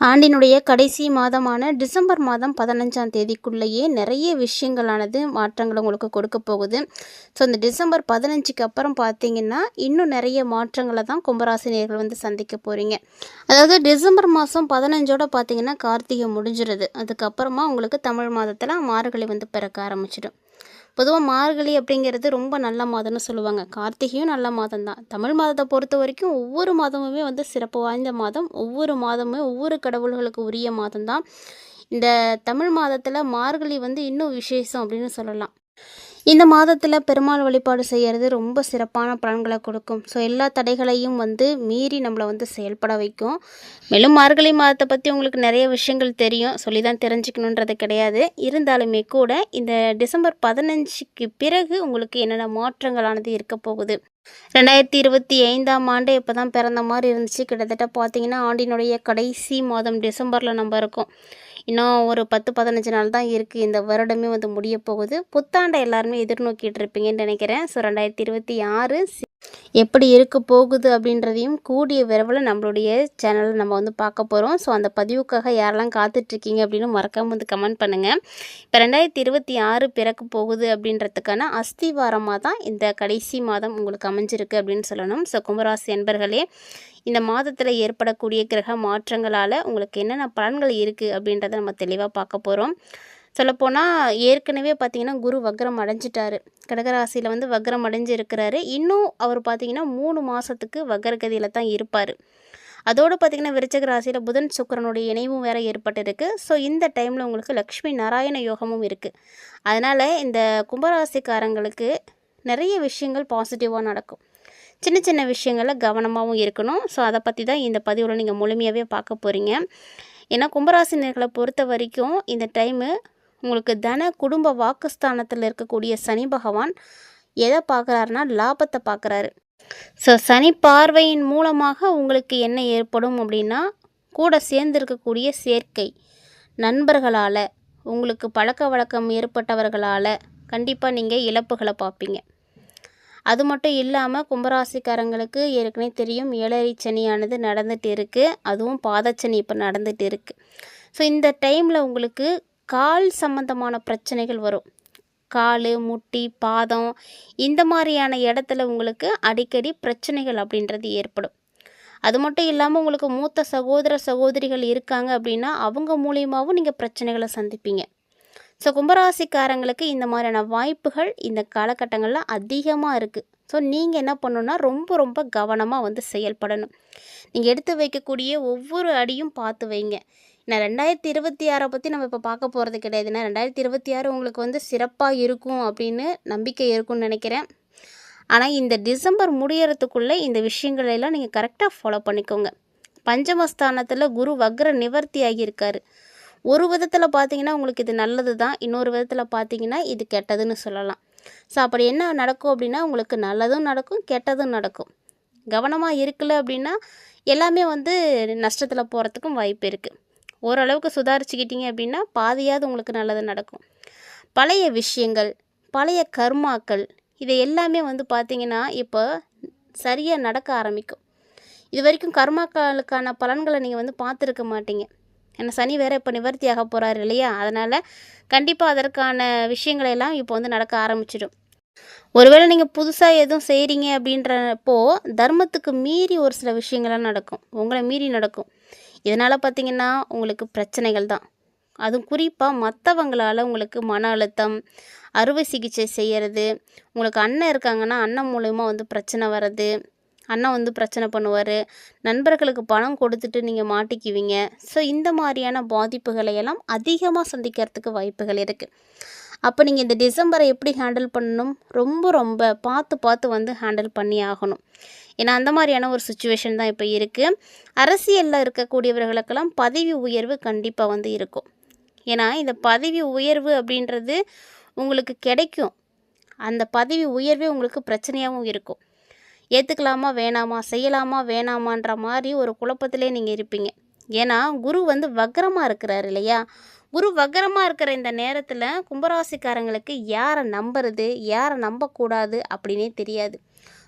ஆண்டினுடைய கடைசி மாதமான டிசம்பர் மாதம் பதினஞ்சாம் தேதிக்குள்ளேயே நிறைய விஷயங்களானது மாற்றங்கள் உங்களுக்கு கொடுக்க போகுது. ஸோ இந்த டிசம்பர் பதினஞ்சுக்கு அப்புறம் பார்த்தீங்கன்னா இன்னும் நிறைய மாற்றங்களை தான் கும்பராசினியர்கள் வந்து சந்திக்க போகிறீங்க அதாவது டிசம்பர் மாதம் பதினஞ்சோட பார்த்தீங்கன்னா கார்த்திகை முடிஞ்சிருது. அதுக்கப்புறமா உங்களுக்கு தமிழ் மாதத்தில் மார்கழி வந்து பிறக்க ஆரம்பிச்சிடும். பொதுவாக மார்கழி அப்படிங்கிறது ரொம்ப நல்ல மாதம்னு சொல்லுவாங்க. கார்த்திகையும் நல்ல மாதம் தான் தமிழ் மாதத்தை பொறுத்த வரைக்கும் ஒவ்வொரு மாதமுமே வந்து சிறப்பு வாய்ந்த மாதம். ஒவ்வொரு மாதமுமே ஒவ்வொரு கடவுள்களுக்கு உரிய மாதம் தான் இந்த தமிழ் மாதத்தில் மார்கழி வந்து இன்னும் விசேஷம் அப்படின்னு சொல்லலாம். இந்த மாதத்தில் பெருமாள் வழிபாடு செய்கிறது ரொம்ப சிறப்பான பலன்களை கொடுக்கும். ஸோ எல்லா தடைகளையும் வந்து மீறி நம்மளை வந்து செயல்பட வைக்கும். மேலும் மார்கழி மாதத்தை பற்றி உங்களுக்கு நிறைய விஷயங்கள் தெரியும். சொல்லி தான் தெரிஞ்சுக்கணுன்றது கிடையாது. இருந்தாலுமே கூட இந்த டிசம்பர் பதினஞ்சுக்கு பிறகு உங்களுக்கு என்னென்ன மாற்றங்களானது இருக்க போகுது? ரெண்டாயிரத்தி இருபத்தி ஐந்தாம் ஆண்டு இப்போ தான் பிறந்த மாதிரி இருந்துச்சு? கிட்டத்தட்ட பார்த்தீங்கன்னா ஆண்டினுடைய கடைசி மாதம் டிசம்பரில் நம்ம இருக்கோம். இன்னும் ஒரு பத்து பதினஞ்சு நாள் தான் இருக்குது இந்த வருடமே வந்து முடிய போகுது. புத்தாண்டை எல்லாருமே எதிர்நோக்கிட்டு இருப்பீங்கன்னு நினைக்கிறேன். ஸோ ரெண்டாயிரத்தி இருபத்தி ஆறு எப்படி இருக்க போகுது அப்படின்றதையும் கூடிய விரைவில் நம்மளுடைய சேனலில் நம்ம வந்து பார்க்க போகிறோம் ஸோ அந்த பதிவுக்காக யாரெல்லாம் காத்துட்ருக்கீங்க அப்படின்னு மறக்காமல் வந்து கமெண்ட் பண்ணுங்கள் இப்போ ரெண்டாயிரத்தி இருபத்தி ஆறு பிறக்க போகுது அப்படின்றதுக்கான அஸ்திவாரமாக தான் இந்த கடைசி மாதம் உங்களுக்கு அமைஞ்சிருக்கு அப்படின்னு சொல்லணும். ஸோ கும்பராசி என்பர்களே இந்த மாதத்தில் ஏற்படக்கூடிய கிரக மாற்றங்களால் உங்களுக்கு என்னென்ன பலன்கள் இருக்குது அப்படின்றத நம்ம தெளிவாக பார்க்க போகிறோம் சொல்லப்போனால் ஏற்கனவே பார்த்திங்கன்னா குரு வக்ரம் அடைஞ்சிட்டாரு. கடகராசியில் வந்து வக்ரம் அடைஞ்சு இருக்கிறாரு. இன்னும் அவர் பார்த்திங்கன்னா மூணு மாதத்துக்கு வக்ரகதியில் தான் இருப்பார். அதோடு பார்த்திங்கன்னா விருச்சக ராசியில் புதன் சுக்கரனுடைய இணைவும் வேறு ஏற்பட்டிருக்கு. ஸோ இந்த டைமில் உங்களுக்கு லக்ஷ்மி நாராயண யோகமும் இருக்குது அதனால் இந்த கும்பராசிக்காரங்களுக்கு நிறைய விஷயங்கள் பாசிட்டிவாக நடக்கும். சின்ன சின்ன விஷயங்களில் கவனமாகவும் இருக்கணும். ஸோ அதை பற்றி தான் இந்த பதிவில் நீங்கள் முழுமையாகவே பார்க்க போகிறீங்க ஏன்னா கும்பராசினியர்களை பொறுத்த வரைக்கும் இந்த டைமு உங்களுக்கு தன குடும்ப வாக்குஸ்தானத்தில் இருக்கக்கூடிய சனி பகவான் எதை பார்க்குறாருனா லாபத்தை பார்க்குறாரு. ஸோ சனி பார்வையின் மூலமாக உங்களுக்கு என்ன ஏற்படும் அப்படின்னா கூட சேர்ந்திருக்கக்கூடிய சேர்க்கை நண்பர்களால் உங்களுக்கு பழக்க வழக்கம் ஏற்பட்டவர்களால் கண்டிப்பாக நீங்கள் இழப்புகளை பார்ப்பீங்க. அது மட்டும் இல்லாமல் கும்பராசிக்காரங்களுக்கு ஏற்கனவே தெரியும் ஏழரை சனியானது நடந்துகிட்டு இருக்குது அதுவும் பாதச்சனி இப்போ நடந்துகிட்டு இருக்குது ஸோ இந்த டைமில் உங்களுக்கு கால் சம்மந்தமான பிரச்சனைகள் வரும். கால் முட்டி பாதம் இந்த மாதிரியான இடத்துல உங்களுக்கு அடிக்கடி பிரச்சனைகள் அப்படின்றது ஏற்படும். அது மட்டும் இல்லாமல் உங்களுக்கு மூத்த சகோதர சகோதரிகள் இருக்காங்க அப்படின்னா அவங்க மூலியமாகவும் நீங்கள் பிரச்சனைகளை சந்திப்பீங்க. ஸோ கும்பராசிக்காரங்களுக்கு இந்த மாதிரியான வாய்ப்புகள் இந்த காலகட்டங்களில் அதிகமாக இருக்குது ஸோ நீங்கள் என்ன பண்ணணுன்னா ரொம்ப ரொம்ப கவனமாக வந்து செயல்படணும். நீங்கள் எடுத்து வைக்கக்கூடிய ஒவ்வொரு அடியும் பார்த்து வைங்க. நான் ரெண்டாயிரத்தி இருபத்தி ஆறை பற்றி நம்ம இப்போ பார்க்க போகிறது கிடையாதுன்னா ரெண்டாயிரத்தி இருபத்தி ஆறு உங்களுக்கு வந்து சிறப்பாக இருக்கும் அப்படின்னு நம்பிக்கை இருக்கும்னு நினைக்கிறேன். ஆனால் இந்த டிசம்பர் முடியறதுக்குள்ளே இந்த விஷயங்களெல்லாம் நீங்கள் கரெக்டாக ஃபாலோ பண்ணிக்கோங்க. பஞ்சமஸ்தானத்தில் குரு வக்ர நிவர்த்தி ஆகியிருக்காரு. ஒரு விதத்தில் பார்த்தீங்கன்னா உங்களுக்கு இது நல்லது தான் இன்னொரு விதத்தில் பார்த்தீங்கன்னா இது கெட்டதுன்னு சொல்லலாம். ஸோ அப்படி என்ன நடக்கும் அப்படின்னா உங்களுக்கு நல்லதும் நடக்கும் கெட்டதும் நடக்கும். கவனமாக இருக்கல அப்படின்னா எல்லாமே வந்து நஷ்டத்தில் போகிறதுக்கும் வாய்ப்பு இருக்குது ஓரளவுக்கு சுதாரிச்சுக்கிட்டீங்க அப்படின்னா பாதியாவது உங்களுக்கு நல்லது நடக்கும். பழைய விஷயங்கள் பழைய கர்மாக்கள் இதை எல்லாமே வந்து பார்த்திங்கன்னா இப்போ சரியாக நடக்க ஆரம்பிக்கும். இது வரைக்கும் கர்மாக்களுக்கான பலன்களை நீங்கள் வந்து பார்த்துருக்க மாட்டீங்க. ஏன்னா சனி வேறு இப்போ நிவர்த்தியாக போகிறாரு இல்லையா? அதனால் கண்டிப்பாக அதற்கான விஷயங்களெல்லாம் இப்போ வந்து நடக்க ஆரம்பிச்சிடும். ஒருவேளை நீங்கள் புதுசாக எதுவும் செய்கிறீங்க அப்படின்றப்போ தர்மத்துக்கு மீறி ஒரு சில விஷயங்கள்லாம் நடக்கும். உங்களை மீறி நடக்கும். இதனால் பார்த்திங்கன்னா உங்களுக்கு பிரச்சனைகள் தான். அதுவும் குறிப்பாக மற்றவங்களால் உங்களுக்கு மன அழுத்தம் அறுவை சிகிச்சை செய்கிறது உங்களுக்கு அண்ணன் இருக்காங்கன்னா அண்ணன் மூலயமா வந்து பிரச்சனை வர்றது அண்ணன் வந்து பிரச்சனை பண்ணுவார். நண்பர்களுக்கு பணம் கொடுத்துட்டு நீங்கள் மாட்டிக்குவீங்க. ஸோ இந்த மாதிரியான பாதிப்புகளை எல்லாம் அதிகமாக சந்திக்கிறதுக்கு வாய்ப்புகள் இருக்குது அப்போ நீங்கள் இந்த டிசம்பரை எப்படி ஹேண்டில் பண்ணணும்? ரொம்ப ரொம்ப பார்த்து பார்த்து வந்து ஹேண்டில் பண்ணி ஆகணும். ஏன்னா அந்த மாதிரியான ஒரு சுச்சுவேஷன் தான் இப்போ இருக்குது அரசியலில் இருக்கக்கூடியவர்களுக்கெல்லாம் பதவி உயர்வு கண்டிப்பாக வந்து இருக்கும். ஏன்னா இந்த பதவி உயர்வு அப்படின்றது உங்களுக்கு கிடைக்கும். அந்த பதவி உயர்வே உங்களுக்கு பிரச்சனையாகவும் இருக்கும். ஏற்றுக்கலாமா வேணாமா செய்யலாமா வேணாமான்ற மாதிரி ஒரு குழப்பத்திலே நீங்கள் இருப்பீங்க. ஏன்னா குரு வந்து வக்கரமாக இருக்கிறாரு இல்லையா? குரு வக்கரமாக இருக்கிற இந்த நேரத்தில் கும்பராசிக்காரங்களுக்கு யாரை நம்புறது யாரை நம்பக்கூடாது அப்படின்னே தெரியாது.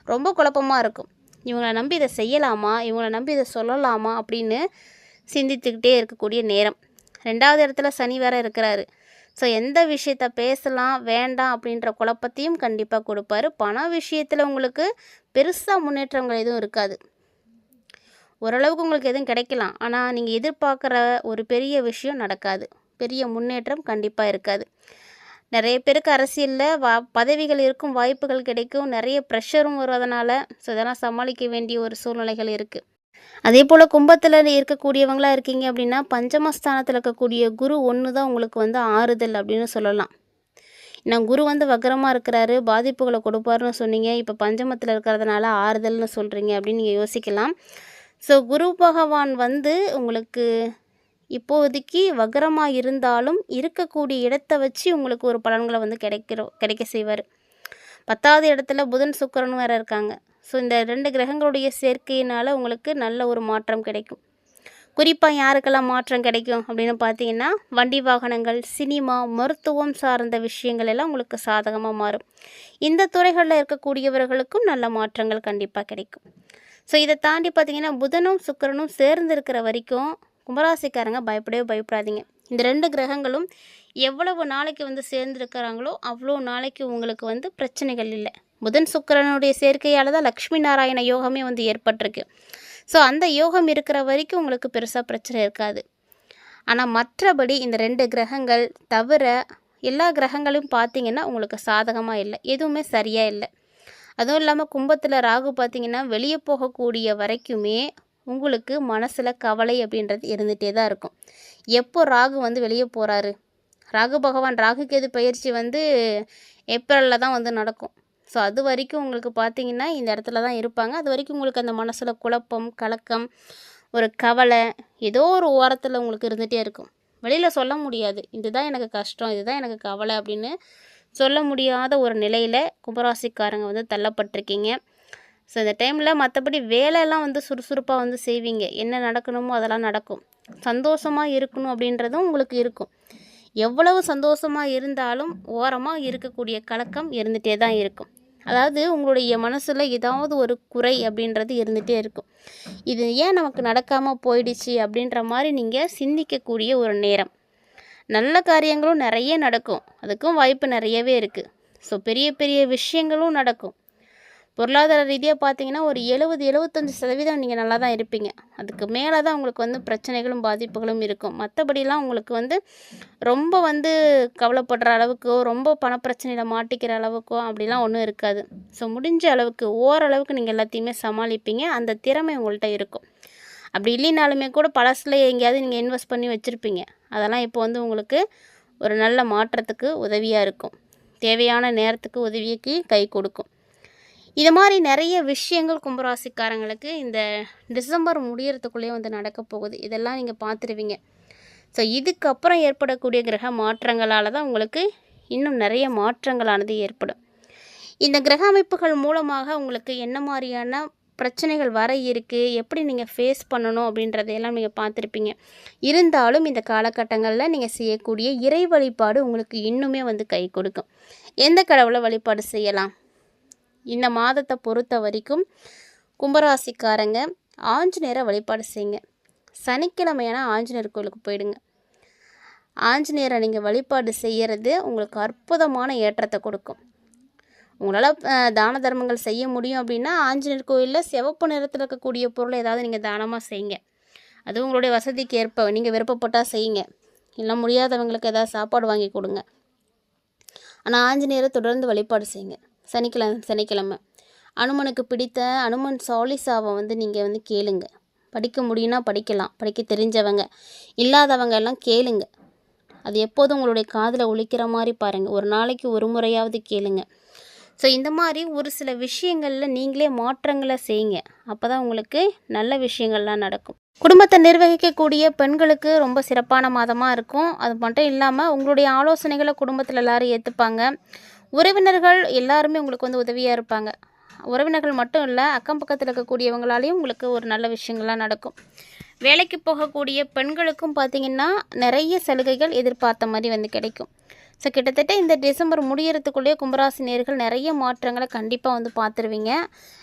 ரொம்ப குழப்பமாக இருக்கும். இவங்கள நம்பி இதை செய்யலாமா இவங்களை நம்பி இதை சொல்லலாமா அப்படின்னு சிந்தித்துக்கிட்டே இருக்கக்கூடிய நேரம். ரெண்டாவது இடத்துல சனி வேற இருக்கிறாரு. ஸோ எந்த விஷயத்த பேசலாம் வேண்டாம் அப்படின்ற குழப்பத்தையும் கண்டிப்பாக கொடுப்பாரு. பண விஷயத்தில் உங்களுக்கு பெருசாக முன்னேற்றங்கள் எதுவும் இருக்காது. ஓரளவுக்கு உங்களுக்கு எதுவும் கிடைக்கலாம். ஆனால் நீங்கள் எதிர்பார்க்குற ஒரு பெரிய விஷயம் நடக்காது. பெரிய முன்னேற்றம் கண்டிப்பாக இருக்காது. நிறைய பேருக்கு அரசியலில் வா பதவிகள் இருக்கும் வாய்ப்புகள் கிடைக்கும். நிறைய ப்ரெஷரும் வருவதனால ஸோ இதெல்லாம் சமாளிக்க வேண்டிய ஒரு சூழ்நிலைகள் இருக்குது அதே போல் கும்பத்தில் இருக்கக்கூடியவங்களாக இருக்கீங்க அப்படின்னா பஞ்சமஸ்தானத்தில் இருக்கக்கூடிய குரு ஒன்று தான் உங்களுக்கு வந்து ஆறுதல் அப்படின்னு சொல்லலாம். நான் குரு வந்து வக்கரமாக இருக்கிறாரு பாதிப்புகளை கொடுப்பாருன்னு சொன்னீங்க. இப்போ பஞ்சமத்தில் இருக்கிறதுனால ஆறுதல்னு சொல்கிறீங்க அப்படின்னு நீங்கள் யோசிக்கலாம். ஸோ குரு பகவான் வந்து உங்களுக்கு இப்போதைக்கு வக்கரமாக இருந்தாலும் இருக்கக்கூடிய இடத்த வச்சு உங்களுக்கு ஒரு பலன்களை வந்து கிடைக்கிறோம் கிடைக்க செய்வார். பத்தாவது இடத்துல புதன் சுக்கிரன் வேறு இருக்காங்க. ஸோ இந்த ரெண்டு கிரகங்களுடைய சேர்க்கையினால் உங்களுக்கு நல்ல ஒரு மாற்றம் கிடைக்கும். குறிப்பாக யாருக்கெல்லாம் மாற்றம் கிடைக்கும் அப்படின்னு பார்த்தீங்கன்னா வண்டி வாகனங்கள் சினிமா மருத்துவம் சார்ந்த விஷயங்கள் எல்லாம் உங்களுக்கு சாதகமாக மாறும். இந்த துறைகளில் இருக்கக்கூடியவர்களுக்கும் நல்ல மாற்றங்கள் கண்டிப்பாக கிடைக்கும். ஸோ இதை தாண்டி பார்த்தீங்கன்னா புதனும் சுக்கிரனும் சேர்ந்து இருக்கிற வரைக்கும் கும்பராசிக்காரங்க பயப்படவே பயப்படாதீங்க. இந்த ரெண்டு கிரகங்களும் எவ்வளவு நாளைக்கு வந்து சேர்ந்துருக்கிறாங்களோ அவ்வளோ நாளைக்கு உங்களுக்கு வந்து பிரச்சனைகள் இல்லை. புதன் சுக்கிரனுடைய சேர்க்கையால் தான் லக்ஷ்மி நாராயண யோகமே வந்து ஏற்பட்டிருக்கு. ஸோ அந்த யோகம் இருக்கிற வரைக்கும் உங்களுக்கு பெருசாக பிரச்சனை இருக்காது. ஆனால் மற்றபடி இந்த ரெண்டு கிரகங்கள் தவிர எல்லா கிரகங்களும் பார்த்தீங்கன்னா உங்களுக்கு சாதகமாக இல்லை. எதுவுமே சரியாக இல்லை. அதுவும் இல்லாமல் கும்பத்தில் ராகு பார்த்தீங்கன்னா வெளியே போகக்கூடிய வரைக்குமே உங்களுக்கு மனசில் கவலை அப்படின்றது இருந்துகிட்டே தான் இருக்கும். எப்போ ராகு வந்து வெளியே போகிறாரு ராகு பகவான் ராகு கேது பயிற்சி வந்து ஏப்ரலில் தான் வந்து நடக்கும். ஸோ அது வரைக்கும் உங்களுக்கு பார்த்தீங்கன்னா இந்த இடத்துல தான் இருப்பாங்க. அது வரைக்கும் உங்களுக்கு அந்த மனசில் குழப்பம் கலக்கம் ஒரு கவலை ஏதோ ஒரு ஓரத்தில் உங்களுக்கு இருந்துகிட்டே இருக்கும். வெளியில் சொல்ல முடியாது. இதுதான் எனக்கு கஷ்டம் இதுதான் எனக்கு கவலை அப்படின்னு சொல்ல முடியாத ஒரு நிலையில் கும்பராசிக்காரங்க வந்து தள்ளப்பட்டிருக்கீங்க. ஸோ இந்த டைமில் மற்றபடி வேலையெல்லாம் வந்து சுறுசுறுப்பாக வந்து செய்வீங்க. என்ன நடக்கணுமோ அதெல்லாம் நடக்கும். சந்தோஷமாக இருக்கணும் அப்படின்றதும் உங்களுக்கு இருக்கும். எவ்வளவு சந்தோஷமாக இருந்தாலும் ஓரமாக இருக்கக்கூடிய கலக்கம் இருந்துகிட்டே தான் இருக்கும். அதாவது உங்களுடைய மனசில் ஏதாவது ஒரு குறை அப்படின்றது இருந்துகிட்டே இருக்கும். இது ஏன் நமக்கு நடக்காமல் போயிடுச்சு அப்படின்ற மாதிரி நீங்கள் சிந்திக்கக்கூடிய ஒரு நேரம். நல்ல காரியங்களும் நிறைய நடக்கும். அதுக்கும் வாய்ப்பு நிறையவே இருக்குது ஸோ பெரிய பெரிய விஷயங்களும் நடக்கும். பொருளாதார ரீதியாக பார்த்தீங்கன்னா ஒரு எழுபது எழுபத்தஞ்சி சதவீதம் நீங்கள் நல்லா தான் இருப்பீங்க. அதுக்கு மேலே தான் உங்களுக்கு வந்து பிரச்சனைகளும் பாதிப்புகளும் இருக்கும். மற்றபடிலாம் உங்களுக்கு வந்து ரொம்ப வந்து கவலைப்படுற அளவுக்கோ ரொம்ப பணப்பிரச்சனையில் மாட்டிக்கிற அளவுக்கோ அப்படிலாம் ஒன்றும் இருக்காது. ஸோ முடிஞ்ச அளவுக்கு ஓரளவுக்கு நீங்கள் எல்லாத்தையுமே சமாளிப்பீங்க. அந்த திறமை உங்கள்கிட்ட இருக்கும். அப்படி இல்லைனாலுமே கூட பழசில் எங்கேயாவது நீங்கள் இன்வெஸ்ட் பண்ணி வச்சுருப்பீங்க. அதெல்லாம் இப்போ வந்து உங்களுக்கு ஒரு நல்ல மாற்றத்துக்கு உதவியாக இருக்கும். தேவையான நேரத்துக்கு உதவிக்கு கை கொடுக்கும். இது மாதிரி நிறைய விஷயங்கள் கும்பராசிக்காரங்களுக்கு இந்த டிசம்பர் முடியறதுக்குள்ளேயே வந்து நடக்க போகுது. இதெல்லாம் நீங்கள் பார்த்துருவீங்க. ஸோ இதுக்கப்புறம் ஏற்படக்கூடிய கிரக மாற்றங்களால் தான் உங்களுக்கு இன்னும் நிறைய மாற்றங்களானது ஏற்படும். இந்த கிரக அமைப்புகள் மூலமாக உங்களுக்கு என்ன மாதிரியான பிரச்சனைகள் வர இருக்குது எப்படி நீங்கள் ஃபேஸ் பண்ணணும் அப்படின்றதையெல்லாம் நீங்கள் பார்த்துருப்பீங்க. இருந்தாலும் இந்த காலகட்டங்களில் நீங்கள் செய்யக்கூடிய இறை வழிபாடு உங்களுக்கு இன்னுமே வந்து கை கொடுக்கும். எந்த கடவுளை வழிபாடு செய்யலாம்? இந்த மாதத்தை பொறுத்த வரைக்கும் கும்பராசிக்காரங்க ஆஞ்சநேயரை வழிபாடு செய்யுங்க. சனிக்கிழமையான ஆஞ்சநேயர் கோயிலுக்கு போயிடுங்க. ஆஞ்சநேயரை நீங்கள் வழிபாடு செய்கிறது உங்களுக்கு அற்புதமான ஏற்றத்தை கொடுக்கும். உங்களால் தான தர்மங்கள் செய்ய முடியும் அப்படின்னா ஆஞ்சநேயர் கோயிலில் சிவப்பு நிறத்தில் இருக்கக்கூடிய பொருளை ஏதாவது நீங்கள் தானமாக செய்யுங்க. அது உங்களுடைய வசதிக்கு ஏற்ப நீங்கள் விருப்பப்பட்டால் செய்யுங்க. இல்லை முடியாதவங்களுக்கு ஏதாவது சாப்பாடு வாங்கி கொடுங்க. ஆனால் ஆஞ்சநேயரை தொடர்ந்து வழிபாடு செய்யுங்க. சனிக்கிழமை சனிக்கிழமை. அனுமனுக்கு பிடித்த அனுமன் சாலிசாவை வந்து நீங்கள் வந்து கேளுங்க. படிக்க முடியும்னா படிக்கலாம். படிக்க தெரிஞ்சவங்க இல்லாதவங்க எல்லாம் கேளுங்க. அது எப்போதும் உங்களுடைய காதில் ஒழிக்கிற மாதிரி பாருங்கள் ஒரு நாளைக்கு ஒரு முறையாவது கேளுங்க. ஸோ இந்த மாதிரி ஒரு சில விஷயங்களில் நீங்களே மாற்றங்களை செய்யுங்க. அப்போ தான் உங்களுக்கு நல்ல விஷயங்கள்லாம் நடக்கும். குடும்பத்தை நிர்வகிக்கக்கூடிய பெண்களுக்கு ரொம்ப சிறப்பான மாதமாக இருக்கும். அது மட்டும் இல்லாமல் உங்களுடைய ஆலோசனைகளை குடும்பத்தில் எல்லோரும் ஏற்றுப்பாங்க உறவினர்கள் எல்லாருமே உங்களுக்கு வந்து உதவியாக இருப்பாங்க. உறவினர்கள் மட்டும் இல்லை அக்கம் பக்கத்தில் இருக்கக்கூடியவங்களாலேயும் உங்களுக்கு ஒரு நல்ல விஷயங்கள்லாம் நடக்கும். வேலைக்கு போகக்கூடிய பெண்களுக்கும் பார்த்திங்கன்னா நிறைய சலுகைகள் எதிர்பார்த்த மாதிரி வந்து கிடைக்கும். ஸோ கிட்டத்தட்ட இந்த டிசம்பர் முடியறதுக்குள்ளேயே கும்பராசி நேர்கள் நிறைய மாற்றங்களை கண்டிப்பாக வந்து பார்த்துருவீங்க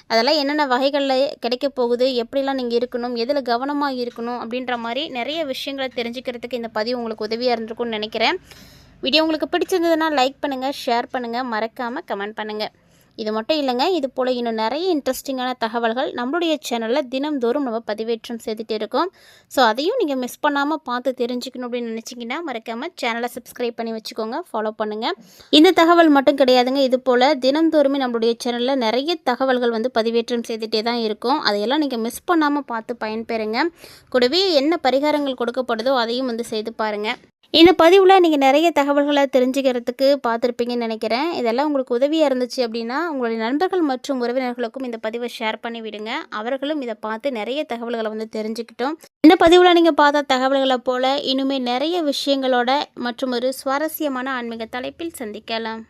அதெல்லாம் என்னென்ன வகைகளில் கிடைக்க போகுது எப்படிலாம் நீங்கள் இருக்கணும் எதில் கவனமாக இருக்கணும் அப்படின்ற மாதிரி நிறைய விஷயங்களை தெரிஞ்சுக்கிறதுக்கு இந்த பதிவு உங்களுக்கு உதவியாக இருந்திருக்கும்னு நினைக்கிறேன். வீடியோ உங்களுக்கு பிடிச்சிருந்ததுன்னா லைக் பண்ணுங்கள் ஷேர் பண்ணுங்கள் மறக்காமல் கமெண்ட் பண்ணுங்கள் இது மட்டும் இல்லைங்க இது போல் இன்னும் நிறைய இன்ட்ரெஸ்டிங்கான தகவல்கள் நம்மளுடைய சேனலில் தினம்தோறும் நம்ம பதிவேற்றம் செய்துட்டு இருக்கோம். ஸோ அதையும் நீங்கள் மிஸ் பண்ணாமல் பார்த்து தெரிஞ்சுக்கணும் அப்படின்னு நினச்சிங்கன்னா மறக்காமல் சேனலை சப்ஸ்கிரைப் பண்ணி வச்சுக்கோங்க ஃபாலோ பண்ணுங்கள் இந்த தகவல் மட்டும் கிடையாதுங்க இது போல் தினம்தோறுமே நம்மளுடைய சேனலில் நிறைய தகவல்கள் வந்து பதிவேற்றம் செய்துகிட்டே தான் இருக்கும். அதையெல்லாம் நீங்கள் மிஸ் பண்ணாமல் பார்த்து பயன்பெறுங்க. கூடவே என்ன பரிகாரங்கள் கொடுக்கப்படுதோ அதையும் வந்து செய்து பாருங்கள் இந்த பதிவில் நீங்கள் நிறைய தகவல்களை தெரிஞ்சுக்கிறதுக்கு பார்த்துருப்பீங்கன்னு நினைக்கிறேன். இதெல்லாம் உங்களுக்கு உதவியாக இருந்துச்சு அப்படின்னா உங்களுடைய நண்பர்கள் மற்றும் உறவினர்களுக்கும் இந்த பதிவை ஷேர் பண்ணி விடுங்க. அவர்களும் இதை பார்த்து நிறைய தகவல்களை வந்து தெரிஞ்சுக்கிட்டோம். இந்த பதிவில் நீங்கள் பார்த்த தகவல்களை போல் இனிமேல் நிறைய விஷயங்களோட மற்றும் ஒரு சுவாரஸ்யமான ஆன்மீக தலைப்பில் சந்திக்கலாம்.